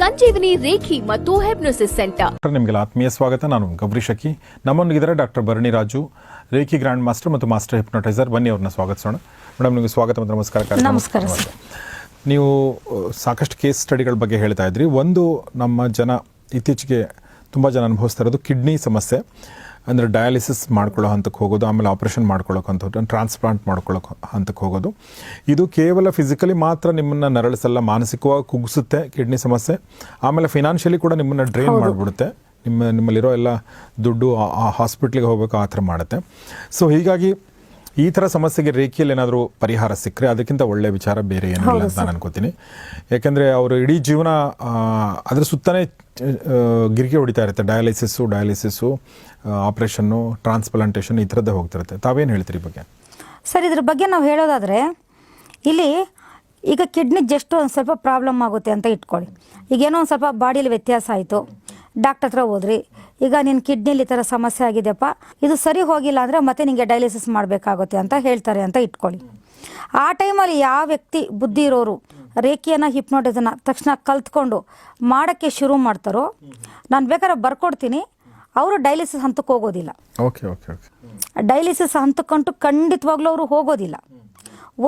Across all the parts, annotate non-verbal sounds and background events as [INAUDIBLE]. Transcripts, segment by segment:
ಸಂಜೀವಿನಿ reiki ಮತ್ತು ಹೆಪ್ನೋಸಿಸ್ centre. Doctor ನಿಮಗೆಲ್ಲ ಆತ್ಮೀಯ ಸ್ವಾಗತ. ನಾನು ಗೌರಿ ಶಕಿ. ನಮ್ಮೊಂದಿಗಿದ್ದಾರೆ doctor Bharani Raju reiki grand master ಮತ್ತು ಮಾಸ್ಟರ್ ಹಿಪ್ನೋಟೈಸರ್. ಬನ್ನಿ ಅವ್ರನ್ನ ಸ್ವಾಗತಿಸೋಣ. ಮೇಡಮ್ ನಿಮಗೆ ಸ್ವಾಗತ ಮತ್ತು ನಮಸ್ಕಾರ ನಮಸ್ಕಾರ. ನೀವು ಸಾಕಷ್ಟು ಕೇಸ್ ಸ್ಟಡಿಗಳ ಬಗ್ಗೆ ಹೇಳ್ತಾ ಇದ್ರಿ. ಒಂದು ನಮ್ಮ ಜನ ಇತ್ತೀಚೆಗೆ ತುಂಬ ಜನ ಅನುಭವಿಸ್ತಾ ಇರೋದು ಕಿಡ್ನಿ ಸಮಸ್ಯೆ. ಅಂದರೆ ಡಯಾಲಿಸಿಸ್ ಮಾಡ್ಕೊಳ್ಳೋ ಹಂತಕ್ಕೆ ಹೋಗೋದು ಆಮೇಲೆ ಆಪರೇಷನ್ ಮಾಡ್ಕೊಳ್ಳೋಕೆ ಅಂತ ಟ್ರಾನ್ಸ್ಪ್ಲಾಂಟ್ ಮಾಡ್ಕೊಳ್ಳೋಕೆ ಹಂತಕ್ಕೆ ಹೋಗೋದು. ಇದು ಕೇವಲ ಫಿಸಿಕಲಿ ಮಾತ್ರ ನಿಮ್ಮನ್ನು ನರಳಿಸಲ್ಲ ಮಾನಸಿಕವಾಗಿ ಕುಗ್ಸುತ್ತೆ ಕಿಡ್ನಿ ಸಮಸ್ಯೆ. ಆಮೇಲೆ ಫಿನಾನ್ಷಿಯಲಿ ಕೂಡ ನಿಮ್ಮನ್ನು ಡ್ರೈನ್ ಮಾಡಿಬಿಡುತ್ತೆ. ನಿಮ್ಮ ನಿಮ್ಮಲ್ಲಿರೋ ಎಲ್ಲ ದುಡ್ಡು ಆ ಹಾಸ್ಪಿಟ್ಲಿಗೆ ಹೋಗಬೇಕು ಆ ಥರ ಮಾಡುತ್ತೆ. ಸೊ ಹೀಗಾಗಿ ಈ ಥರ ಸಮಸ್ಯೆಗೆ ರೇಖೆಯಲ್ಲಿ ಏನಾದರೂ ಪರಿಹಾರ ಸಿಕ್ಕರೆ ಅದಕ್ಕಿಂತ ಒಳ್ಳೆಯ ವಿಚಾರ ಬೇರೆ ಏನೂ ಇಲ್ಲ ಅಂತ ನಾನು ಅನ್ಕೋತೀನಿ. ಯಾಕೆಂದರೆ ಅವರು ಇಡೀ ಜೀವನ ಅದರ ಸುತ್ತಲೇ ಸುತ್ತನೇ ಆ, ಗಿರಿಕೆ ಹೊಡಿತಾ ಇರುತ್ತೆ. ಡಯಾಲಿಸಿಸ್ಸು ಡಯಾಲಿಸಿಸ್ಸು ಆಪ್ರೇಷನ್ನು ಟ್ರಾನ್ಸ್ಪ್ಲಾಂಟೇಷನ್ ಈ ಥರದ್ದೇ ಹೋಗ್ತಿರುತ್ತೆ. ತಾವೇನು ಹೇಳ್ತೀರಿ ಬಗ್ಗೆ? ಸರ್ ಇದ್ರ ಬಗ್ಗೆ ನಾವು ಹೇಳೋದಾದರೆ ಇಲ್ಲಿ ಈಗ ಕಿಡ್ನಿ ಜಸ್ಟ್ ಒಂದು ಸ್ವಲ್ಪ ಪ್ರಾಬ್ಲಮ್ ಆಗುತ್ತೆ ಅಂತ ಇಟ್ಕೊಳ್ಳಿ. ಈಗೇನೋ ಒಂದು ಸ್ವಲ್ಪ ಬಾಡಿಯಲ್ಲಿ ವ್ಯತ್ಯಾಸ ಆಯಿತು. ಡಾಕ್ಟರ್ ಹತ್ರ ಹೋದ್ರಿ. ಈಗ ನಿನ್ನ ಕಿಡ್ನಿಲಿ ಈ ಥರ ಸಮಸ್ಯೆ ಆಗಿದೆಯಪ್ಪ. ಇದು ಸರಿ ಹೋಗಿಲ್ಲ ಅಂದರೆ ಮತ್ತೆ ನಿಮಗೆ ಡಯಾಲಿಸಿಸ್ ಮಾಡಬೇಕಾಗುತ್ತೆ ಅಂತ ಹೇಳ್ತಾರೆ ಅಂತ ಇಟ್ಕೊಳ್ಳಿ. ಆ ಟೈಮಲ್ಲಿ ಯಾವ ವ್ಯಕ್ತಿ ಬುದ್ಧಿ ಇರೋರು ರೇಖೆಯನ್ನು ಹಿಪ್ನೋಟಿಸನ್ನ ತಕ್ಷಣ ಕಲ್ತ್ಕೊಂಡು ಮಾಡೋಕ್ಕೆ ಶುರು ಮಾಡ್ತಾರೋ ನಾನು ಬೇಕಾದ್ರೆ ಬರ್ಕೊಡ್ತೀನಿ ಅವರು ಡಯಾಲಿಸಿಸ್ ಹಂತಕ್ಕೆ ಹೋಗೋದಿಲ್ಲ. ಓಕೆ ಓಕೆ ಓಕೆ ಡಯಾಲಿಸಿಸ್ ಹಂತಕ್ಕಂಟು ಖಂಡಿತವಾಗ್ಲೂ ಅವರು ಹೋಗೋದಿಲ್ಲ.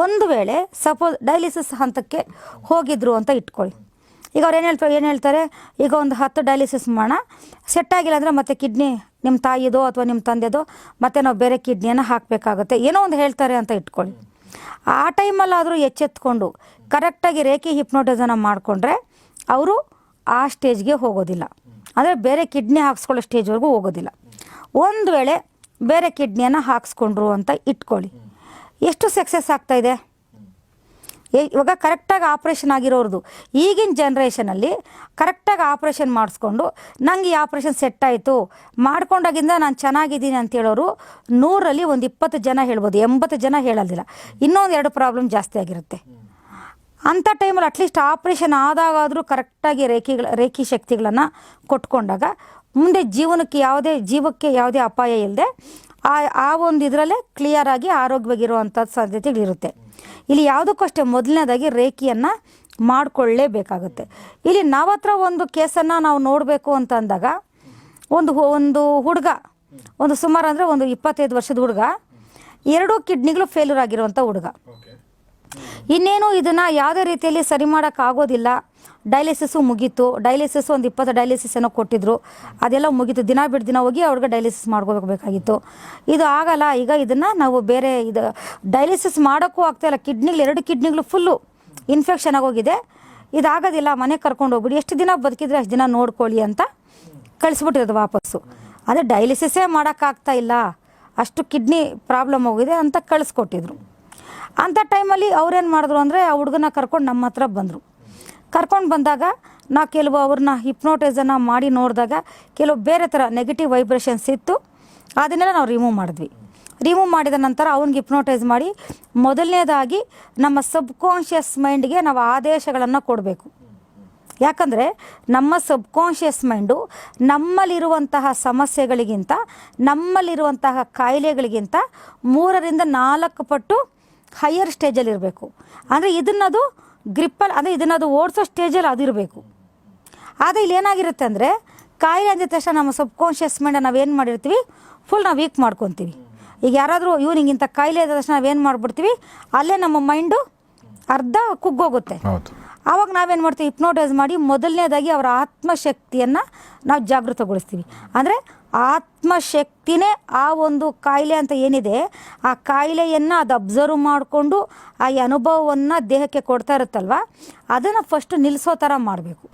ಒಂದು ವೇಳೆ ಸಪೋಸ್ ಡಯಾಲಿಸಿಸ್ ಹಂತಕ್ಕೆ ಹೋಗಿದ್ರು ಅಂತ ಇಟ್ಕೊಳ್ಳಿ. ಈಗ ಅವ್ರು ಏನು ಹೇಳ್ತಾರೆ ಏನು ಹೇಳ್ತಾರೆ? ಈಗ ಒಂದು ಹತ್ತು ಡಯಾಲಿಸಿಸ್ ಮಾಡೋಣ. ಸೆಟ್ ಆಗಿಲ್ಲ ಅಂದರೆ ಮತ್ತೆ ಕಿಡ್ನಿ ನಿಮ್ಮ ತಾಯಿದೋ ಅಥವಾ ನಿಮ್ಮ ತಂದೆದೋ ಮತ್ತೆ ನಾವು ಬೇರೆ ಕಿಡ್ನಿಯನ್ನು ಹಾಕಬೇಕಾಗುತ್ತೆ. ಏನೋ ಒಂದು ಹೇಳ್ತಾರೆ ಅಂತ ಇಟ್ಕೊಳ್ಳಿ. ಆ ಟೈಮಲ್ಲಾದರೂ ಎಚ್ಚೆತ್ಕೊಂಡು ಕರೆಕ್ಟಾಗಿ ರೇಖೆ ಹಿಪ್ನೋಟಿಸನ್ನ ಮಾಡಿಕೊಂಡ್ರೆ ಅವರು ಆ ಸ್ಟೇಜ್ಗೆ ಹೋಗೋದಿಲ್ಲ. ಅಂದರೆ ಬೇರೆ ಕಿಡ್ನಿ ಹಾಕ್ಸ್ಕೊಳ್ಳೋ ಸ್ಟೇಜ್ವರೆಗೂ ಹೋಗೋದಿಲ್ಲ. ಒಂದು ವೇಳೆ ಬೇರೆ ಕಿಡ್ನಿಯನ್ನು ಹಾಕ್ಸ್ಕೊಂಡ್ರು ಅಂತ ಇಟ್ಕೊಳ್ಳಿ. ಎಷ್ಟು ಸಕ್ಸಸ್ ಆಗ್ತಾಯಿದೆ ಇವಾಗ ಕರೆಕ್ಟಾಗಿ ಆಪ್ರೇಷನ್ ಆಗಿರೋರ್ದು. ಈಗಿನ ಜನ್ರೇಷನಲ್ಲಿ ಕರೆಕ್ಟಾಗಿ ಆಪ್ರೇಷನ್ ಮಾಡಿಸ್ಕೊಂಡು ನಂಗೆ ಈ ಆಪ್ರೇಷನ್ ಸೆಟ್ ಆಯಿತು. ಮಾಡ್ಕೊಂಡಾಗಿಂದ ನಾನು ಚೆನ್ನಾಗಿದ್ದೀನಿ ಅಂತ ಹೇಳೋರು ನೂರಲ್ಲಿ ಒಂದು ಇಪ್ಪತ್ತು ಜನ ಹೇಳ್ಬೋದು. ಎಂಬತ್ತು ಜನ ಹೇಳೋದಿಲ್ಲ. ಇನ್ನೊಂದು ಎರಡು ಪ್ರಾಬ್ಲಮ್ ಜಾಸ್ತಿ ಆಗಿರುತ್ತೆ. ಅಂಥ ಟೈಮಲ್ಲಿ ಅಟ್ಲೀಸ್ಟ್ ಆಪ್ರೇಷನ್ ಆದಾಗಾದರೂ ಕರೆಕ್ಟಾಗಿ ರೇಖಿಗಳ, ರೇಖಿ ಶಕ್ತಿಗಳನ್ನು ಕೊಟ್ಕೊಂಡಾಗ ಮುಂದೆ ಜೀವನಕ್ಕೆ ಯಾವುದೇ, ಜೀವಕ್ಕೆ ಯಾವುದೇ ಅಪಾಯ ಇಲ್ಲದೆ ಆ ಆ ಒಂದು ಇದರಲ್ಲೇ ಕ್ಲಿಯರಾಗಿ ಆರೋಗ್ಯವಾಗಿರುವಂಥ ಸಾಧ್ಯತೆಗಳಿರುತ್ತೆ. ಇಲ್ಲಿ ಯಾವುದಕ್ಕಷ್ಟೇ ಮೊದಲನೇದಾಗಿ ರೇಖಿಯನ್ನು ಮಾಡಿಕೊಳ್ಳೇಬೇಕಾಗುತ್ತೆ. ಇಲ್ಲಿ ನಾವು ಹತ್ರ ಒಂದು ಕೇಸನ್ನು ನಾವು ನೋಡಬೇಕು ಅಂತ ಅಂದಾಗ, ಒಂದು ಒಂದು ಹುಡುಗ, ಒಂದು ಸುಮಾರು ಅಂದರೆ ಒಂದು ಇಪ್ಪತ್ತೈದು ವರ್ಷದ ಹುಡುಗ, ಎರಡೂ ಕಿಡ್ನಿಗಳು ಫೇಲ್ಯೂರ್ ಆಗಿರುವಂಥ ಹುಡುಗ. ಇನ್ನೇನು ಇದನ್ನು ಯಾವುದೇ ರೀತಿಯಲ್ಲಿ ಸರಿ ಮಾಡೋಕ್ಕಾಗೋದಿಲ್ಲ. ಡಯಾಲಿಸಿಸು ಮುಗೀತು. ಡಯಾಲಿಸಿಸ್ ಒಂದು ಇಪ್ಪತ್ತು ಡಯಾಲಿಸಿಸ್ ಏನೋ ಕೊಟ್ಟಿದ್ರು. ಅದೆಲ್ಲ ಮುಗೀತು. ದಿನ ಬಿಟ್ಟು ದಿನ ಹೋಗಿ ಅವ್ರಿಗೆ ಡಯಾಲಿಸಿಸ್ ಮಾಡ್ಕೋಬೇಕಾಗಿತ್ತು. ಇದು ಆಗಲ್ಲ. ಈಗ ಇದನ್ನು ನಾವು ಬೇರೆ ಇದು ಡಯಾಲಿಸಿಸ್ ಮಾಡೋಕ್ಕೂ ಆಗ್ತಾಯಿಲ್ಲ ಕಿಡ್ನಿಗಳು ಎರಡು ಕಿಡ್ನಿಗಳು ಫುಲ್ಲು ಇನ್ಫೆಕ್ಷನ್ ಆಗೋಗಿದೆ. ಇದಾಗೋದಿಲ್ಲ. ಮನೆಗೆ ಕರ್ಕೊಂಡು ಹೋಗ್ಬಿಡಿ. ಎಷ್ಟು ದಿನ ಬದುಕಿದ್ರೆ ಅಷ್ಟು ದಿನ ನೋಡ್ಕೊಳ್ಳಿ ಅಂತ ಕಳಿಸ್ಬಿಟ್ಟಿರೋದು ವಾಪಸ್ಸು. ಅದೇ ಡಯಾಲಿಸಿಸೇ ಮಾಡೋಕ್ಕಾಗ್ತಾ ಇಲ್ಲ. ಅಷ್ಟು ಕಿಡ್ನಿ ಪ್ರಾಬ್ಲಮ್ ಹೋಗಿದೆ ಅಂತ ಕಳಿಸ್ಕೊಟ್ಟಿದ್ರು. ಅಂಥ ಟೈಮಲ್ಲಿ ಅವ್ರೇನು ಮಾಡಿದ್ರು ಅಂದರೆ ಆ ಹುಡುಗನ ಕರ್ಕೊಂಡು ನಮ್ಮ ಹತ್ರ ಬಂದರು. ಕರ್ಕೊಂಡು ಬಂದಾಗ ನಾ ಕೆಲವು ಅವ್ರನ್ನ ಹಿಪ್ನೋಟೈಸನ್ನು ಮಾಡಿ ನೋಡಿದಾಗ ಕೆಲವು ಬೇರೆ ಥರ ನೆಗೆಟಿವ್ ವೈಬ್ರೇಷನ್ಸ್ ಇತ್ತು. ಅದನ್ನೆಲ್ಲ ನಾವು ರಿಮೂವ್ ಮಾಡಿದ್ವಿ. ರಿಮೂವ್ ಮಾಡಿದ ನಂತರ ಅವ್ನಿಗೆ ಹಿಪ್ನೋಟೈಸ್ ಮಾಡಿ ಮೊದಲನೇದಾಗಿ ನಮ್ಮ ಸಬ್ಕಾನ್ಷಿಯಸ್ ಮೈಂಡ್ಗೆ ನಾವು ಆದೇಶಗಳನ್ನು ಕೊಡಬೇಕು. ಯಾಕಂದರೆ ನಮ್ಮ ಸಬ್ಕಾನ್ಷಿಯಸ್ ಮೈಂಡು ನಮ್ಮಲ್ಲಿರುವಂತಹ ಸಮಸ್ಯೆಗಳಿಗಿಂತ, ನಮ್ಮಲ್ಲಿರುವಂತಹ ಕಾಯಿಲೆಗಳಿಗಿಂತ ಮೂರರಿಂದ ನಾಲ್ಕು ಪಟ್ಟು ಹೈಯರ್ ಸ್ಟೇಜಲ್ಲಿ ಇರಬೇಕು. ಅಂದರೆ ಇದನ್ನದು ಗ್ರಿಪ್ಪಲ್ಲಿ ಅಂದರೆ ಇದನ್ನದು ಓಡಿಸೋ ಸ್ಟೇಜಲ್ಲಿ ಅದಿರಬೇಕು ಆದರೆ ಇಲ್ಲಿ ಏನಾಗಿರುತ್ತೆ ಅಂದರೆ ಕಾಯಿಲೆ ಅಂದಿದ ತಕ್ಷಣ ನಮ್ಮ ಸಬ್ ಕಾನ್ಷಿಯಸ್ ಮೈಂಡ್ ನಾವೇನು ಮಾಡಿರ್ತೀವಿ? ಫುಲ್ ನಾವು ವೀಕ್ ಮಾಡ್ಕೊತೀವಿ. ಈಗ ಯಾರಾದರೂ ಇವನಿಗಿಂತ ಕಾಯಿಲೆ ಇದ್ದ ತಕ್ಷಣ ನಾವೇನು ಮಾಡಿಬಿಡ್ತೀವಿ? ಅಲ್ಲೇ ನಮ್ಮ ಮೈಂಡು ಅರ್ಧ ಕುಗ್ಗೋಗುತ್ತೆ. ಆವಾಗ ನಾವೇನು ಮಾಡ್ತೀವಿ? ಹಿಪ್ನೋಟೈಸ್ ಮಾಡಿ ಮೊದಲನೇದಾಗಿ ಅವರ ಆತ್ಮಶಕ್ತಿಯನ್ನು ನಾವು ಜಾಗೃತಗೊಳಿಸ್ತೀವಿ. ಅಂದರೆ ಆತ್ಮಶಕ್ತಿನೇ ಆ ಒಂದು ಕಾಯಿಲೆ ಅಂತ ಏನಿದೆ ಆ ಕಾಯಿಲೆಯನ್ನು ಅದು ಅಬ್ಸರ್ವ್ ಮಾಡಿಕೊಂಡು ಆ ಅನುಭವವನ್ನು ದೇಹಕ್ಕೆ ಕೊಡ್ತಾ ಇರುತ್ತಲ್ವ? ಅದನ್ನು ಫಸ್ಟ್ ನಿಲ್ಲಿಸೋ ಥರ ಮಾಡಬೇಕು.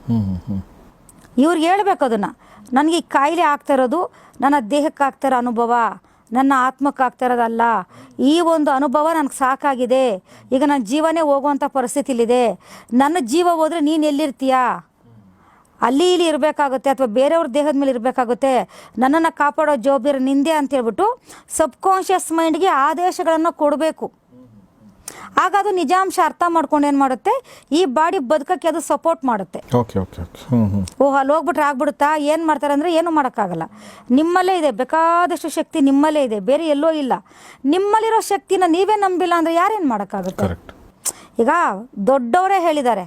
ಇವ್ರಿಗೆ ಹೇಳ್ಬೇಕು ಅದನ್ನು. ನನಗೆ ಈ ಕಾಯಿಲೆ ಆಗ್ತಾ ಇರೋದು ನನ್ನ ದೇಹಕ್ಕೆ ಆಗ್ತಾ ಇರೋ ಅನುಭವ ನನ್ನ ಆತ್ಮಕ್ಕೆ ಆಗ್ತಾ ಇರೋದಲ್ಲ ಈ ಒಂದು ಅನುಭವ ನನಗೆ ಸಾಕಾಗಿದೆ. ಈಗ ನನ್ನ ಜೀವನೇ ಹೋಗುವಂಥ ಪರಿಸ್ಥಿತಿಲಿದೆ. ನನ್ನ ಜೀವ ಹೋದರೆ ನೀನು ಎಲ್ಲಿರ್ತೀಯಾ? ಅಲ್ಲಿ ಇಲ್ಲಿ ಇರಬೇಕಾಗುತ್ತೆ ಅಥವಾ ಬೇರೆಯವ್ರ ದೇಹದ ಮೇಲೆ ಇರಬೇಕಾಗುತ್ತೆ. ನನ್ನನ್ನು ಕಾಪಾಡೋ ಜವಾಬ್ದಾರಿ ನಿಂದೆ ಅಂತ ಹೇಳ್ಬಿಟ್ಟು ಸಬ್ಕಾನ್ಷಿಯಸ್ ಮೈಂಡ್ಗೆ ಆದೇಶಗಳನ್ನು ಕೊಡಬೇಕು. ಆಗ ಅದು ನಿಜಾಂಶ ಅರ್ಥ ಮಾಡ್ಕೊಂಡು ಏನು ಮಾಡುತ್ತೆ? ಈ ಬಾಡಿ ಬದುಕಕ್ಕೆ ಅದು ಸಪೋರ್ಟ್ ಮಾಡುತ್ತೆ. ಓಹ್ ಅಲ್ಲಿ ಹೋಗ್ಬಿಟ್ರೆ ಆಗ್ಬಿಡುತ್ತಾ? ಏನು ಮಾಡ್ತಾರೆ ಅಂದರೆ ಏನು ಮಾಡೋಕ್ಕಾಗಲ್ಲ. ನಿಮ್ಮಲ್ಲೇ ಇದೆ ಬೇಕಾದಷ್ಟು ಶಕ್ತಿ ನಿಮ್ಮಲ್ಲೇ ಇದೆ ಬೇರೆ ಎಲ್ಲೋ ಇಲ್ಲ. ನಿಮ್ಮಲ್ಲಿರೋ ಶಕ್ತಿನ ನೀವೇ ನಂಬಿಲ್ಲ ಅಂದರೆ ಯಾರೇನು ಮಾಡೋಕ್ಕಾಗುತ್ತೆ? ಈಗ ದೊಡ್ಡವರೇ ಹೇಳಿದ್ದಾರೆ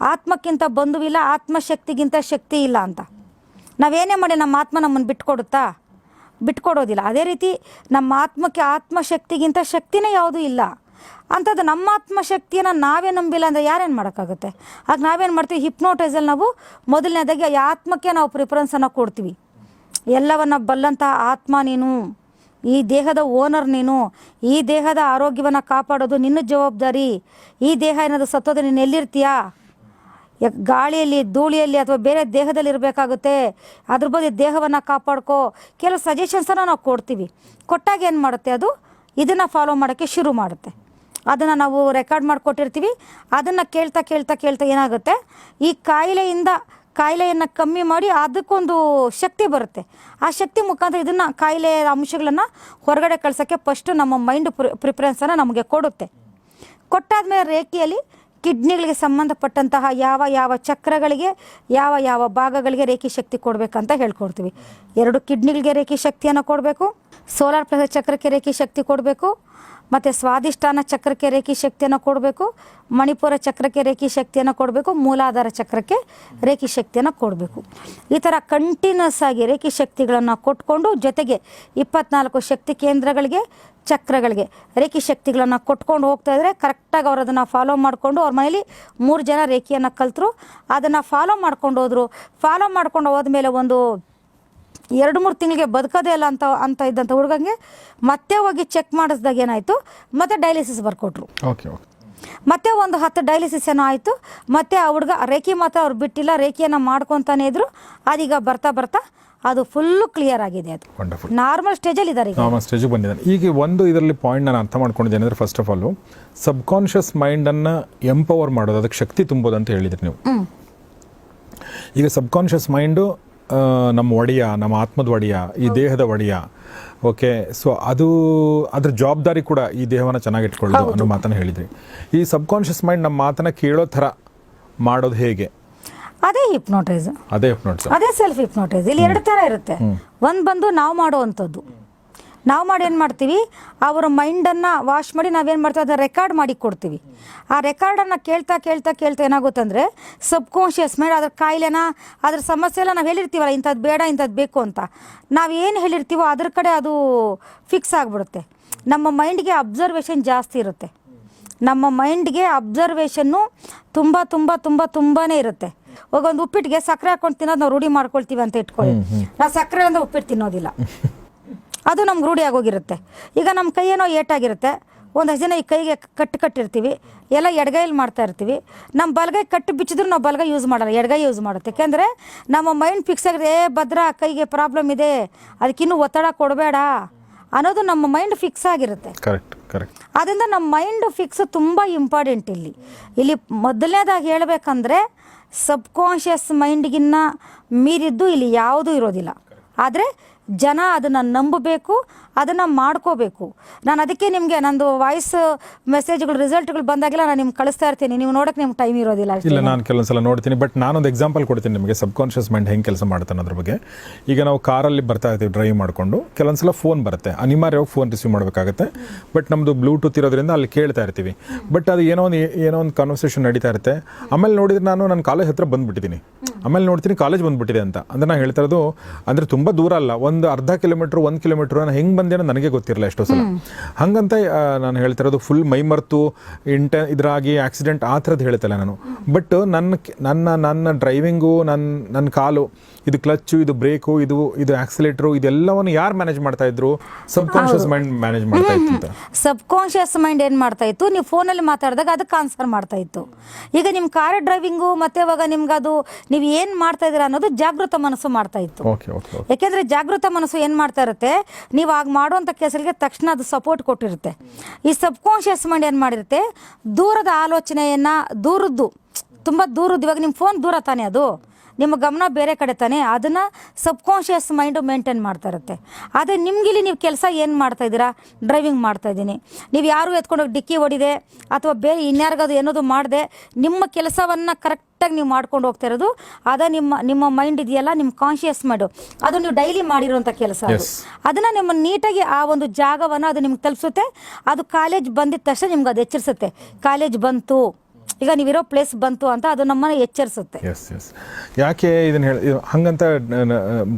ಆತ್ಮಕ್ಕಿಂತ ಬಂಧುವಿಲ್ಲ, ಆತ್ಮಶಕ್ತಿಗಿಂತ ಶಕ್ತಿ ಇಲ್ಲ ಅಂತ. ನಾವೇನೇ ಮಾಡಿ ನಮ್ಮ ಆತ್ಮ ನಮ್ಮನ್ನು ಬಿಟ್ಕೊಡುತ್ತಾ? ಬಿಟ್ಕೊಡೋದಿಲ್ಲ. ಅದೇ ರೀತಿ ನಮ್ಮ ಆತ್ಮಕ್ಕೆ ಆತ್ಮಶಕ್ತಿಗಿಂತ ಶಕ್ತಿನೇ ಯಾವುದೂ ಇಲ್ಲ. ಅಂಥದ್ದು ನಮ್ಮ ಆತ್ಮಶಕ್ತಿಯನ್ನು ನಾವೇ ನಂಬಿಲ್ಲ ಅಂದರೆ ಯಾರೇನು ಮಾಡೋಕ್ಕಾಗುತ್ತೆ? ಆಗ ನಾವೇನು ಮಾಡ್ತೀವಿ? ಹಿಪ್ನೋಟೈಸಲ್ಲಿ ನಾವು ಮೊದಲನೇದಾಗಿ ಆತ್ಮಕ್ಕೆ ನಾವು ಪ್ರಿಫರೆನ್ಸನ್ನು ಕೊಡ್ತೀವಿ. ಎಲ್ಲವನ್ನು ಬಲ್ಲಂಥ ಆತ್ಮ ನೀನು, ಈ ದೇಹದ ಓನರ್ ನೀನು, ಈ ದೇಹದ ಆರೋಗ್ಯವನ್ನು ಕಾಪಾಡೋದು ನಿನ್ನ ಜವಾಬ್ದಾರಿ, ಈ ದೇಹ ಏನಾದರೂ ಸತ್ತೋದ್ರೆ ನೀನು ಎಲ್ಲಿರ್ತೀಯಾ? ಗಾಳಿಯಲ್ಲಿ, ಧೂಳಿಯಲ್ಲಿ ಅಥವಾ ಬೇರೆ ದೇಹದಲ್ಲಿ ಇರಬೇಕಾಗುತ್ತೆ. ಅದ್ರ ಬಗ್ಗೆ ದೇಹವನ್ನು ಕಾಪಾಡ್ಕೋ. ಕೆಲವು ಸಜೆಷನ್ಸನ್ನು ನಾವು ಕೊಡ್ತೀವಿ. ಕೊಟ್ಟಾಗ ಏನು ಮಾಡುತ್ತೆ ಅದು? ಇದನ್ನು ಫಾಲೋ ಮಾಡೋಕ್ಕೆ ಶುರು ಮಾಡುತ್ತೆ. ಅದನ್ನು ನಾವು ರೆಕಾರ್ಡ್ ಮಾಡಿಕೊಟ್ಟಿರ್ತೀವಿ. ಅದನ್ನು ಕೇಳ್ತಾ ಕೇಳ್ತಾ ಕೇಳ್ತಾ ಏನಾಗುತ್ತೆ? ಈ ಕಾಯಿಲೆಯಿಂದ, ಕಾಯಿಲೆಯನ್ನು ಕಮ್ಮಿ ಮಾಡಿ ಅದಕ್ಕೊಂದು ಶಕ್ತಿ ಬರುತ್ತೆ. ಆ ಶಕ್ತಿ ಮುಖಾಂತರ ಇದನ್ನು ಕಾಯಿಲೆ ಅಂಶಗಳನ್ನು ಹೊರಗಡೆ ಕಳ್ಸೋಕ್ಕೆ ಫಸ್ಟು ನಮ್ಮ ಮೈಂಡ್ ಪ್ರಿಫರೆನ್ಸನ್ನು ನಮಗೆ ಕೊಡುತ್ತೆ. ಕೊಟ್ಟಾದ ಮೇಲೆ ರೇಖೆಯಲ್ಲಿ ಕಿಡ್ನಿಗಳಿಗೆ ಸಂಬಂಧಪಟ್ಟಂತಹ ಯಾವ ಯಾವ ಚಕ್ರಗಳಿಗೆ, ಯಾವ ಯಾವ ಭಾಗಗಳಿಗೆ ರೇಖಿ ಶಕ್ತಿ ಕೊಡಬೇಕಂತ ಹೇಳ್ಕೊಡ್ತೀವಿ. ಎರಡು ಕಿಡ್ನಿಗಳಿಗೆ ರೇಖಿ ಶಕ್ತಿಯನ್ನು ಕೊಡಬೇಕು. ಸೋಲಾರ್ ಪ್ಲಸ್ ಚಕ್ರಕ್ಕೆ ರೇಖೆ ಶಕ್ತಿ ಕೊಡಬೇಕು, ಮತ್ತು ಸ್ವಾದಿಷ್ಠಾನ ಚಕ್ರಕ್ಕೆ ರೇಖೆ ಶಕ್ತಿಯನ್ನು ಕೊಡಬೇಕು, ಮಣಿಪುರ ಚಕ್ರಕ್ಕೆ ರೇಖಿ ಶಕ್ತಿಯನ್ನು ಕೊಡಬೇಕು, ಮೂಲಾಧಾರ ಚಕ್ರಕ್ಕೆ ರೇಖಿ ಶಕ್ತಿಯನ್ನು ಕೊಡಬೇಕು. ಈ ಥರ ಕಂಟಿನ್ಯೂಸ್ ಆಗಿ ರೇಖಿ ಶಕ್ತಿಗಳನ್ನು ಕೊಟ್ಕೊಂಡು ಜೊತೆಗೆ ಇಪ್ಪತ್ನಾಲ್ಕು ಶಕ್ತಿ ಕೇಂದ್ರಗಳಿಗೆ, ಚಕ್ರಗಳಿಗೆ ರೇಖಿ ಶಕ್ತಿಗಳನ್ನು ಕೊಟ್ಕೊಂಡು ಹೋಗ್ತಾ ಇದ್ದರೆ ಕರೆಕ್ಟಾಗಿ ಅವ್ರು ಅದನ್ನು ಫಾಲೋ ಮಾಡಿಕೊಂಡು ಅವ್ರ ಮನೇಲಿ ಮೂರು ಜನ ರೇಖಿಯನ್ನು ಕಲ್ತರು. ಅದನ್ನು ಫಾಲೋ ಮಾಡ್ಕೊಂಡು ಹೋದರು. ಫಾಲೋ ಮಾಡ್ಕೊಂಡು ಹೋದ್ಮೇಲೆ ಒಂದು ಎರಡು ಮೂರು ತಿಂಗಳಿಗೆ ಬದುಕೋದೇ ಇಲ್ಲ ಅಂತ ಅಂತ ಇದ್ದಂಥ ಹುಡುಗಂಗೆ ಮತ್ತೆ ಹೋಗಿ ಚೆಕ್ ಮಾಡಿಸ್ದಾಗ ಏನಾಯಿತು? ಮತ್ತೆ ಡಯಾಲಿಸಿಸ್ ಬರ್ಕೊಟ್ರು. ಓಕೆ ಓಕೆ ಮತ್ತೆ ಒಂದು ಹತ್ತು ಡಯಾಲಿಸಿಸ್ ಏನೋ ಆಯಿತು. ಮತ್ತೆ ಆ ಹುಡುಗ ರೇಖಿ ಮಾತ್ರ ಅವ್ರು ಬಿಟ್ಟಿಲ್ಲ ರೇಖಿಯನ್ನು ಮಾಡ್ಕೊತಾನೆ ಇದ್ರು. ಅದೀಗ ಬರ್ತಾ ಬರ್ತಾ ಅದು ಫುಲ್ಲು ಕ್ಲಿಯರ್ ಆಗಿದೆ ಅದು. ನಾರ್ಮಲ್ ಸ್ಟೇಜಲ್ಲಿ ಇದ್ದಾರೆ ಈಗ. ಸ್ಟೇಜ್ ಸ್ಟೇಜಿಗೆ ಬಂದಿದ್ದಾನೆ ಈಗ ಒಂದು ಇದರಲ್ಲಿ ಪಾಯಿಂಟ್ ನಾನು ಅರ್ಥ ಮಾಡ್ಕೊಂಡಿದ್ದೇನೆ ಅಂದರೆ ಫಸ್ಟ್ ಆಫ್ ಆಲ್ ಸಬ್ಕಾನ್ಷಿಯಸ್ ಮೈಂಡನ್ನು ಎಂಪವರ್ ಮಾಡೋದು ಅದಕ್ಕೆ ಶಕ್ತಿ ತುಂಬೋದು ಅಂತ ಹೇಳಿದ್ರಿ ನೀವು. ಈಗ ಸಬ್ಕಾನ್ಷಿಯಸ್ ಮೈಂಡು ನಮ್ಮ ಒಡೆಯ ನಮ್ಮ ಆತ್ಮದ ಒಡೆಯ ಈ ದೇಹದ ಒಡೆಯ. ಓಕೆ ಸೊ ಅದು ಅದ್ರ ಜವಾಬ್ದಾರಿ ಕೂಡ ಈ ದೇಹವನ್ನು ಚೆನ್ನಾಗಿ ಇಟ್ಕೊಳ್ಳೋದು ಅನ್ನೋ ಮಾತನ್ನು ಹೇಳಿದ್ರಿ. ಈ ಸಬ್ಕಾನ್ಷಿಯಸ್ ಮೈಂಡ್ ನಮ್ಮ ಮಾತನ್ನು ಕೇಳೋ ಥರ ಮಾಡೋದು ಹೇಗೆ? ಅದೇ ಹಿಪ್ನೋಟೈಸ್. ಅದೇ ಹಿಪ್ನೋಟೈಸ್. ಅದೇ ಸೆಲ್ಫ್ ಹಿಪ್ನೋಟೈಸ್ ಇಲ್ಲಿ ಎರಡು ಥರ ಇರುತ್ತೆ. ಒಂದು ಬಂದು ನಾವು ಮಾಡುವಂಥದ್ದು. ನಾವು ಮಾಡಿ ಏನು ಮಾಡ್ತೀವಿ? ಅವರ ಮೈಂಡನ್ನು ವಾಶ್ ಮಾಡಿ ನಾವೇನು ಮಾಡ್ತೀವಿ? ಅದನ್ನು ರೆಕಾರ್ಡ್ ಮಾಡಿ ಕೊಡ್ತೀವಿ. ಆ ರೆಕಾರ್ಡನ್ನು ಕೇಳ್ತಾ ಕೇಳ್ತಾ ಕೇಳ್ತಾ ಏನಾಗುತ್ತಂದರೆ ಸಬ್ಕಾನ್ಷಿಯಸ್ ಮೈಂಡ್ ಅದ್ರ ಕಾಯಿಲೆನ ಅದ್ರ ಸಮಸ್ಯೆ ಎಲ್ಲ ನಾವು ಹೇಳಿರ್ತೀವಲ್ಲ ಇಂಥದ್ದು ಬೇಡ ಇಂಥದ್ದು ಬೇಕು ಅಂತ. ನಾವು ಏನು ಹೇಳಿರ್ತೀವೋ ಅದ್ರ ಕಡೆ ಅದು ಫಿಕ್ಸ್ ಆಗಿಬಿಡುತ್ತೆ. ನಮ್ಮ ಮೈಂಡ್ಗೆ ಅಬ್ಸರ್ವೇಷನ್ ಜಾಸ್ತಿ ಇರುತ್ತೆ. ನಮ್ಮ ಮೈಂಡ್ಗೆ ಅಬ್ಸರ್ವೇಷನ್ನು ತುಂಬ ತುಂಬ ತುಂಬ ತುಂಬಾ ಇರುತ್ತೆ. ಇವಾಗ ಒಂದು ಉಪ್ಪಿಟ್ಟಿಗೆ ಸಕ್ಕರೆ ಹಾಕೊಂಡು ತಿನ್ನೋದು ನಾವು ರೂಢಿ ಮಾಡ್ಕೊಳ್ತೀವಿ ಅಂತ ಇಟ್ಕೊಳ್ಳಿ. ನಾವು ಸಕ್ಕರೆ ಅಂದ್ರೆ ಉಪ್ಪಿಟ್ಟು ತಿನ್ನೋದಿಲ್ಲ. ಅದು ನಮ್ಗೆ ರೂಢಿ ಆಗೋಗಿರುತ್ತೆ. ಈಗ ನಮ್ಮ ಕೈಯೇನೋ ಏಟಾಗಿರುತ್ತೆ. ಒಂದಷ್ಟು ಜನ ಈ ಕೈಗೆ ಕಟ್ಟು ಕಟ್ಟಿರ್ತೀವಿ. ಎಲ್ಲ ಎಡಗೈಯಲ್ಲಿ ಮಾಡ್ತಾ ಇರ್ತೀವಿ. ನಮ್ಮ ಬಲಗೈ ಕಟ್ಟು ಬಿಚ್ಚಿದ್ರು ನಾವು ಬಲಗೈ ಯೂಸ್ ಮಾಡಲ್ಲ. ಎಡಗೈ ಯೂಸ್ ಮಾಡುತ್ತೆ. ಯಾಕೆಂದರೆ ನಮ್ಮ ಮೈಂಡ್ ಫಿಕ್ಸ್ ಆಗಿದೆ. ಏ ಭದ್ರ ಕೈಗೆ ಪ್ರಾಬ್ಲಮ್ ಇದೆ. ಅದಕ್ಕಿನ್ನೂ ಒತ್ತಡ ಕೊಡಬೇಡ ಅನ್ನೋದು ನಮ್ಮ ಮೈಂಡ್ ಫಿಕ್ಸ್ ಆಗಿರುತ್ತೆ. ಕರೆಕ್ಟ್ ಕರೆಕ್ಟ್ ಆದ್ದರಿಂದ ನಮ್ಮ ಮೈಂಡ್ ಫಿಕ್ಸ್ ತುಂಬ ಇಂಪಾರ್ಟೆಂಟ್ ಇಲ್ಲಿ. ಇಲ್ಲಿ ಮೊದಲನೇದಾಗಿ ಹೇಳಬೇಕಂದ್ರೆ ಸಬ್ಕಾನ್ಷಿಯಸ್ ಮೈಂಡ್ಗಿನ್ನ ಮೀರಿದ್ದು ಇಲ್ಲಿ ಯಾವುದೂ ಇರೋದಿಲ್ಲ. ಆದರೆ ಜನ ಅದನ್ನು ನಂಬಬೇಕು ಅದನ್ನು ಮಾಡ್ಕೋಬೇಕು. ನಾನು ಅದಕ್ಕೆ ನಿಮಗೆ ನಂದು ವಾಯ್ಸ್ ಮೆಸೇಜ್ಗಳು ರಿಸಲ್ಟ್ಗಳು ಬಂದಾಗೆಲ್ಲ ನಾನು ನಿಮ್ಗೆ ಕಳಿಸ್ತಾ ಇರ್ತೀನಿ. ನೀವು ನೋಡೋಕೆ ನಿಮ್ಗೆ ಟೈಮ್ ಇರೋದಿಲ್ಲ ಇಲ್ಲ, ನಾನು ಕೆಲವೊಂದ್ಸಲ ನೋಡ್ತೀನಿ. ಬಟ್ ನಾನೊಂದು ಎಕ್ಸಾಂಪಲ್ ಕೊಡ್ತೀನಿ ನಿಮಗೆ. ಸಬ್ಕಾನ್ಷಿಯಸ್ ಮೈಂಡ್ ಹೆಂಗೆ ಕೆಲಸ ಮಾಡ್ತಾನೆ ಅದ್ರ ಬಗ್ಗೆ. ಈಗ ನಾವು ಕಾರಲ್ಲಿ ಬರ್ತಾ ಇರ್ತೀವಿ ಡ್ರೈವ್ ಮಾಡಿಕೊಂಡು. ಕೆಲವೊಂದ್ಸಲ ಫೋನ್ ಬರುತ್ತೆ. ಅನಿವಾರ್ಯವಾಗಿ ಫೋನ್ ರಿಸೀವ್ ಮಾಡಬೇಕಾಗುತ್ತೆ. ಬಟ್ ನಮ್ಮದು ಬ್ಲೂಟೂತ್ ಇರೋದ್ರಿಂದ ಅಲ್ಲಿ ಕೇಳ್ತಾ ಇರ್ತೀವಿ. ಬಟ್ ಅದು ಏನೋ ಒಂದು ಏನೋ ಒಂದು ಕಾನ್ವರ್ಸೇಷನ್ ನಡೀತಾ ಇರುತ್ತೆ. ಆಮೇಲೆ ನೋಡಿದ್ರೆ ನಾನು ನನ್ನ ಕಾಲೇಜ್ ಹತ್ರ ಬಂದ್ಬಿಟ್ಟಿದ್ದೀನಿ ಆಮೇಲೆ ನೋಡ್ತೀನಿ ಕಾಲೇಜ್ ಬಂದ್ಬಿಟ್ಟಿದೆ ಅಂತ. ಅಂದ್ರೆ ನಾನು ಹೇಳ್ತಾ ಇರೋದು, ಅಂದರೆ ತುಂಬ ದೂರ ಅಲ್ಲ. ಒಂದು ಅರ್ಧ ಕಿಲೋಮೀಟ್ರ್ ಒಂದು ಕಿಲೋಮೀಟ್ರ್ ನಾನು ಹೆಂಗೆ ಬಂದೇನೋ ನನಗೆ ಗೊತ್ತಿರಲ್ಲ ಎಷ್ಟೋ ಸಲ. ಹಂಗಂತ ನಾನು ಹೇಳ್ತಿರೋದು ಫುಲ್ ಮೈ ಮರ್ತು ಇಂಟ ಇದ್ರಾಗಿ ಆಕ್ಸಿಡೆಂಟ್ ಆ ಥರದ್ದು ಹೇಳ್ತಲ್ಲ ನಾನು. ಬಟ್ ನನ್ನ ನನ್ನ ನನ್ನ ಡ್ರೈವಿಂಗು ನನ್ನ ನನ್ನ ಕಾಲು ಇದು ಕ್ಲಚ್ಚು ಇದು ಬ್ರೇಕು ಇದು ಇದು ಆಕ್ಸಿಲೇಟರು ಇದೆಲ್ಲವನ್ನು ಯಾರು ಮ್ಯಾನೇಜ್ ಮಾಡ್ತಾ ಇದ್ರು? ಸಬ್ ಕಾನ್ಶಿಯಸ್ ಮೈಂಡ್ ಮ್ಯಾನೇಜ್ ಮಾಡ್ತಾ ಇತ್ತು ಅಂತ. ಸಬ್ ಕಾನ್ಶಿಯಸ್ ಮೈಂಡ್ ಏನು ಮಾಡ್ತಾ ಇತ್ತು? ನೀವು ಫೋನಲ್ಲಿ ಮಾತಾಡಿದಾಗ ಅದಕ್ಕೆ ಆನ್ಸರ್ ಮಾಡ್ತಾ ಇತ್ತು. ಈಗ ನಿಮ್ಮ ಕಾರ್ ಡ್ರೈವಿಂಗು ಮತ್ತೆ ಇವಾಗ ನಿಮ್ಗೆ ಅದು ನೀವು ಏನು ಮಾಡ್ತಾ ಇದ್ದೀರಾ ಅನ್ನೋದು ಜಾಗೃತ ಮನಸ್ಸು ಮಾಡ್ತಾ ಇತ್ತು. ಯಾಕೆಂದ್ರೆ ಜಾಗೃತ ಮನಸ್ಸು ಏನು ಮಾಡ್ತಾ ಇರುತ್ತೆ? ನೀವು ಆಗ ಮಾಡುವಂಥ ಕೆಲಸಗಳಿಗೆ ತಕ್ಷಣ ಅದು ಸಪೋರ್ಟ್ ಕೊಟ್ಟಿರುತ್ತೆ. ಈ ಸಬ್ ಕಾನ್ಷಿಯಸ್ ಮೈಂಡ್ ಏನು ಮಾಡಿರುತ್ತೆ? ದೂರದ ಆಲೋಚನೆಯನ್ನು ದೂರದ್ದು ತುಂಬ ದೂರದ್ದು. ಇವಾಗ ನಿಮ್ಮ ಫೋನ್ ದೂರ ತಾನೇ ಅದು? ನಿಮ್ಮ ಗಮನ ಬೇರೆ ಕಡೆ ತಾನೇ ಅದನ್ನು ಸಬ್ಕಾನ್ಷಿಯಸ್ ಮೈಂಡು ಮೇಂಟೈನ್ ಮಾಡ್ತಾ ಇರುತ್ತೆ. ಅದೇ ನಿಮ್ಗಿಲ್ಲಿ ನೀವು ಕೆಲಸ ಏನು ಮಾಡ್ತಾ ಇದ್ದೀರಾ? ಡ್ರೈವಿಂಗ್ ಮಾಡ್ತಾ ಇದ್ದೀನಿ. ನೀವು ಯಾರು ಎತ್ಕೊಂಡೋಗಿ ಡಿಕ್ಕಿ ಹೊಡಿದೆ ಅಥವಾ ಬೇರೆ ಇನ್ಯಾರಿಗಾದ್ರು ಏನೋದು ಮಾಡಿದೆ ನಿಮ್ಮ ಕೆಲಸವನ್ನು ಕರೆಕ್ಟಾಗಿ ನೀವು ಮಾಡ್ಕೊಂಡು ಹೋಗ್ತಾ ಇರೋದು ಅದೇ ನಿಮ್ಮ ನಿಮ್ಮ ಮೈಂಡ್ ಇದೆಯಲ್ಲ ನಿಮ್ಮ ಕಾನ್ಷಿಯಸ್ ಮೈಂಡು ಅದು ನೀವು ಡೈಲಿ ಮಾಡಿರುವಂಥ ಕೆಲಸ ಅದು. ಅದನ್ನು ನಿಮ್ಮ ನೀಟಾಗಿ ಆ ಒಂದು ಜಾಗವನ್ನು ಅದು ನಿಮ್ಗೆ ತಲುಪಿಸುತ್ತೆ ಅದು ಕಾಲೇಜ್ ಬಂದಿದ ತಕ್ಷಣ ನಿಮ್ಗೆ ಅದು ಎಚ್ಚರಿಸುತ್ತೆ. ಕಾಲೇಜ್ ಬಂತು. ಈಗ ನೀವಿರೋ ಪ್ಲೇಸ್ ಬಂತು ಅಂತ ಅದು ನಮ್ಮನ್ನು ಎಚ್ಚರಿಸುತ್ತೆ. ಎಸ್ ಎಸ್ ಯಾಕೆ ಇದನ್ನು ಹೇಳಿ ಹಂಗಂತ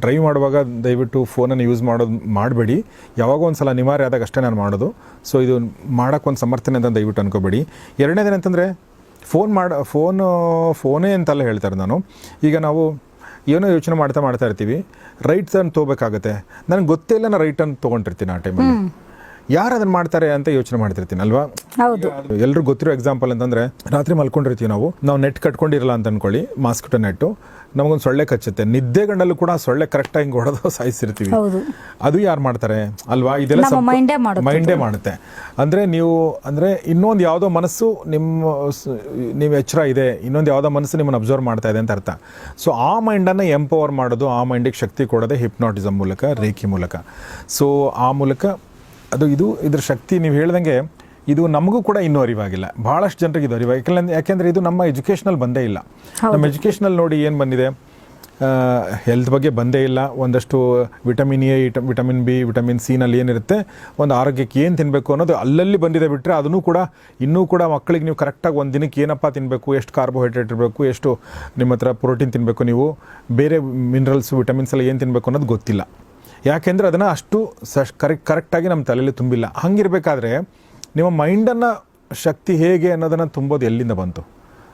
ಡ್ರೈವ್ ಮಾಡುವಾಗ ದಯವಿಟ್ಟು ಫೋನನ್ನು ಯೂಸ್ ಮಾಡೋದು ಮಾಡಬೇಡಿ. ಯಾವಾಗ ಒಂದು ಸಲ ಅನಿವಾರ್ಯ ಆದಾಗ ಅಷ್ಟೇ ನಾನು ಮಾಡೋದು. ಸೊ ಇದು ಮಾಡೋಕ್ಕೆ ಒಂದು ಸಮರ್ಥನೆ ಅಂತ ದಯವಿಟ್ಟು ಅನ್ಕೋಬೇಡಿ. ಎರಡನೇದೇನಂತಂದರೆ ಫೋನ್ ಮಾಡ ಫೋನು ಫೋನೇ ಅಂತಲ್ಲ ಹೇಳ್ತಾರೆ ನಾನು. ಈಗ ನಾವು ಏನೋ ಯೋಚನೆ ಮಾಡ್ತಾ ಮಾಡ್ತಾ ಇರ್ತೀವಿ. ರೈಟ್ ಟರ್ನ್ ತೊಗೋಬೇಕಾಗತ್ತೆ. ನನಗೆ ಗೊತ್ತೇ ಇಲ್ಲ ನಾನು ರೈಟ್ ಟರ್ನ್ ತೊಗೊಂಡಿರ್ತೀನಿ ಆ ಟೈಮಲ್ಲಿ ಯಾರು ಅದನ್ನ ಮಾಡ್ತಾರೆ ಅಂತ ಯೋಚನೆ ಮಾಡ್ತಿರ್ತೀನಿ ಅಲ್ವಾ? ಹೌದು. ಎಲ್ರಿಗೂ ಗೊತ್ತಿರೋ ಎಕ್ಸಾಂಪಲ್ ಅಂತಂದ್ರೆ ರಾತ್ರಿ ಮಲ್ಕೊಂಡಿರ್ತೀವಿ ನಾವು ನಾವು ನೆಟ್ ಕಟ್ಕೊಂಡಿರಲ್ಲ ಅಂತ ಅನ್ಕೊಳ್ಳಿ ಮಾಸ್ಕಿಟೋ ನೆಟ್ಟು ನಮಗೊಂದು ಸೊಳ್ಳೆ ಕಚ್ಚುತ್ತೆ. ನಿದ್ದೆ ಗಂಡಲ್ಲೂ ಕೂಡ ಸೊಳ್ಳೆ ಕರೆಕ್ಟಾಗಿ ಹಿಂಗೆ ಹೊಡೆದು [LAUGHS] ಸಾಯಿಸಿರ್ತೀವಿ. ಅದು ಯಾರು ಮಾಡ್ತಾರೆ ಅಲ್ವಾ? ಇದೆಲ್ಲ ನಮ್ಮ ಮೈಂಡೇ ಮಾಡುತ್ತೆ. ಮೈಂಡೇ ಮಾಡುತ್ತೆ. ಅಂದ್ರೆ ನೀವು ಅಂದ್ರೆ ಇನ್ನೊಂದು ಯಾವುದೋ ಮನಸ್ಸು ನಿಮ್ಮ ನೀವು ಎಚ್ಚರ ಇದೆ ಇನ್ನೊಂದು ಯಾವುದೋ ಮನಸ್ಸು ನಿಮ್ಮನ್ನು ಅಬ್ಸರ್ವ್ ಮಾಡ್ತಾ ಇದೆ ಅಂತ ಅರ್ಥ. ಸೊ ಆ ಮೈಂಡನ್ನು ಎಂಪವರ್ ಮಾಡೋದು ಆ ಮೈಂಡಿಗೆ ಶಕ್ತಿ ಕೊಡೋದೇ ಹಿಪ್ನಾಟಿಸಮ್ ಮೂಲಕ ರೇಖಿ ಮೂಲಕ. ಸೊ ಆ ಮೂಲಕ ಅದು ಇದು ಇದ್ರ ಶಕ್ತಿ ನೀವು ಹೇಳ್ದಂಗೆ ಇದು ನಮಗೂ ಕೂಡ ಇನ್ನೂ ಅರಿವಾಗಿಲ್ಲ. ಭಾಳಷ್ಟು ಜನರಿಗೆ ಇದು ಅರಿವಾಗಿ ಯಾಕಂದ್ರೆ ಯಾಕೆಂದರೆ ಇದು ನಮ್ಮ ಎಜುಕೇಷನಲ್ಲಿ ಬಂದೇ ಇಲ್ಲ. ನಮ್ಮ ಎಜುಕೇಷನಲ್ಲಿ ನೋಡಿ ಏನು ಬಂದಿದೆ? ಹೆಲ್ತ್ ಬಗ್ಗೆ ಬಂದೇ ಇಲ್ಲ. ಒಂದಷ್ಟು vitamin A vitamin B vitamin ಸಿನಲ್ಲಿ ಏನಿರುತ್ತೆ? ಒಂದು ಆರೋಗ್ಯಕ್ಕೆ ಏನು ತಿನ್ನಬೇಕು ಅನ್ನೋದು ಅಲ್ಲಲ್ಲಿ ಬಂದಿದೆ ಬಿಟ್ಟರೆ ಅದನ್ನು ಕೂಡ ಇನ್ನೂ ಕೂಡ ಮಕ್ಕಳಿಗೆ ನೀವು ಕರೆಕ್ಟಾಗಿ ಒಂದು ದಿನಕ್ಕೆ ಏನಪ್ಪ ತಿನ್ನಬೇಕು ಎಷ್ಟು ಕಾರ್ಬೋಹೈಡ್ರೇಟ್ ಇರಬೇಕು? ಎಷ್ಟು ನಿಮ್ಮ ಹತ್ರ ಪ್ರೋಟೀನ್ ತಿನ್ನಬೇಕು ನೀವು? ಬೇರೆ ಮಿನರಲ್ಸ್ ವಿಟಮಿನ್ಸ್ ಎಲ್ಲ ಏನು ತಿನ್ನಬೇಕು ಅನ್ನೋದು ಗೊತ್ತಿಲ್ಲ. ಯಾಕೆಂದರೆ ಅದನ್ನು ಅಷ್ಟು ಸಶ್ ಕರೆಕ್ಟ್ ಕರೆಕ್ಟಾಗಿ ನಮ್ಮ ತಲೆಯಲ್ಲಿ ತುಂಬಿಲ್ಲ. ಹಂಗಿರಬೇಕಾದ್ರೆ ನಿಮ್ಮ ಮೈಂಡನ್ನು ಶಕ್ತಿ ಹೇಗೆ ಅನ್ನೋದನ್ನು ತುಂಬೋದು ಎಲ್ಲಿಂದ ಬಂತು?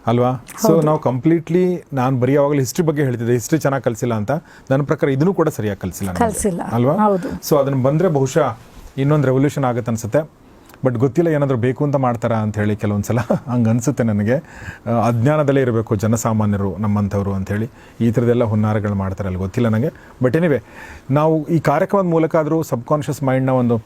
ಅಲ್ವಾ? ಸೊ ನಾವು ಕಂಪ್ಲೀಟ್ಲಿ ನಾನು ಬರೀ ಯಾವಾಗಲೂ ಹಿಸ್ಟ್ರಿ ಬಗ್ಗೆ ಹೇಳ್ತಿದ್ದೆ. ಹಿಸ್ಟ್ರಿ ಚೆನ್ನಾಗಿ ಕಲಿಸಿಲ್ಲ ಅಂತ. ನನ್ನ ಪ್ರಕಾರ ಇದನ್ನು ಕೂಡ ಸರಿಯಾಗಿ ಕಲಿಸಿಲ್ಲ. ಅಲ್ವಾ. ಸೊ ಅದನ್ನು ಬಂದರೆ ಬಹುಶಃ ಇನ್ನೊಂದು ರೆವಲ್ಯೂಷನ್ ಆಗುತ್ತೆ ಅನ್ಸುತ್ತೆ ಬಟ್ ಗೊತ್ತಿಲ್ಲ ಏನಾದರೂ ಬೇಕು ಅಂತ ಮಾಡ್ತಾರಾ ಅಂತ ಹೇಳಿ ಕೆಲವೊಂದು ಸಲ ಹಂಗೆ ಅನಿಸುತ್ತೆ ನನಗೆ. ಅಜ್ಞಾನದಲ್ಲೇ ಇರಬೇಕು ಜನಸಾಮಾನ್ಯರು ನಮ್ಮಂಥವ್ರು ಅಂಥೇಳಿ ಈ ಥರದ್ದೆಲ್ಲ ಹುನ್ನಾರಗಳು ಅಲ್ಲಿ ಗೊತ್ತಿಲ್ಲ ನನಗೆ ಬಟ್ ಎನಿವೆ ನಾವು ಈ ಕಾರ್ಯಕ್ರಮದ ಮೂಲಕ ಆದರೂ ಸಬ್ಕಾನ್ಷಿಯಸ್ ಮೈಂಡ್ನ ಒಂದು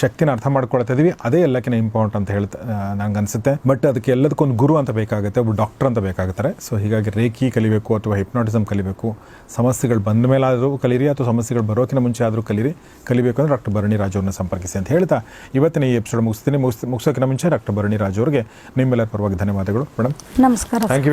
ಶಕ್ತಿನ ಅರ್ಥ ಮಾಡ್ಕೊಳ್ತಾ ಇದೀವಿ. ಅದೇ ಎಲ್ಲಕ್ಕಿಂತ ಇಂಪಾರ್ಟೆಂಟ್ ಅಂತ ಹೇಳ್ತಾ ನಂಗೆ ಅನಿಸುತ್ತೆ. ಬಟ್ ಅದಕ್ಕೆ ಎಲ್ಲದಕ್ಕೊಂದು ಗುರು ಅಂತ ಬೇಕಾಗುತ್ತೆ ಒಬ್ಬ ಡಾಕ್ಟರ್ ಅಂತ ಬೇಕಾಗುತ್ತಾರೆ. ಸೊ ಹೀಗಾಗಿ ರೇಖಿ ಕಲಿಬೇಕು ಅಥವಾ ಹಿಪ್ನಾಟಿಸಮ್ ಕಲಿಬೇಕು. ಸಮಸ್ಯೆಗಳು ಬಂದ ಮೇಲೆ ಆದರೂ ಕಲೀರಿ ಅಥವಾ ಸಮಸ್ಯೆಗಳು ಬರೋಕ್ಕಿಂತ ಮುಂಚೆ ಆದರೂ ಕಲಿರಿ. ಕಲಿಬೇಕು ಅಂದರೆ ಡಾಕ್ಟರ್ ಭರಣಿ ರಾಜವ್ರನ್ನ ಸಂಪರ್ಕಿಸಿ ಅಂತ ಹೇಳ್ತಾ. ಇವತ್ತಿನ ಈ ಎಪಿಸೋಡ್ ಮುಗಿಸ್ತೀನಿ. ಮುಗಿಸ್ ಮುಗಿಸೋಕ್ಕಿಂತ ಮುಂಚೆ ಡಾಕ್ಟರ್ ಭರಣಿ ರಾಜು ಅವರಿಗೆ ನಿಮ್ಮೆಲ್ಲರ ಪರವಾಗಿ ಧನ್ಯವಾದಗಳು. ಮೇಡಮ್ ನಮಸ್ಕಾರ. Thank you